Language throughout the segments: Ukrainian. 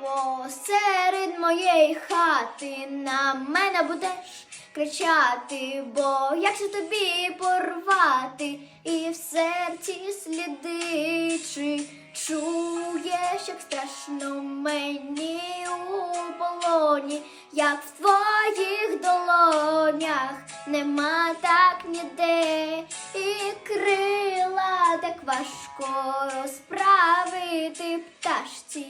Посеред моєї хати на мене будеш кричати, бо як же тобі порвати, і в серці сліди, чи чуєш, як страшно мені у полоні, як в твоїх долонях нема так ніде, і крила так важко розправити пташці.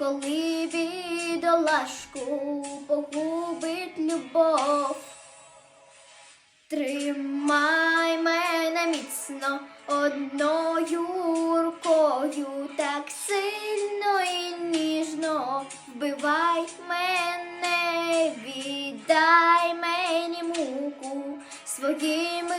Коли бідолашку погубить любов, тримай мене міцно одною рукою, так сильно і ніжно. Вбивай мене, віддай мені муку своїми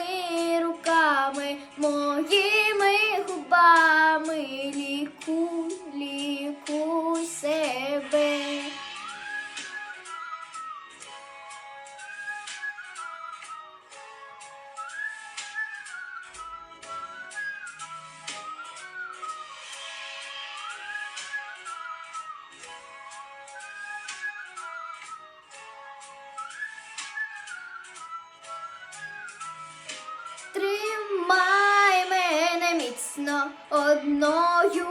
міцно одною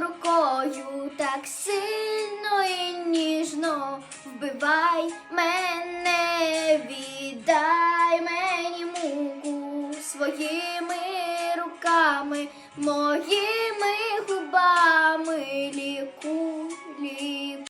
рукою, так сильно і ніжно вбивай мене, віддай мені муку своїми руками мої.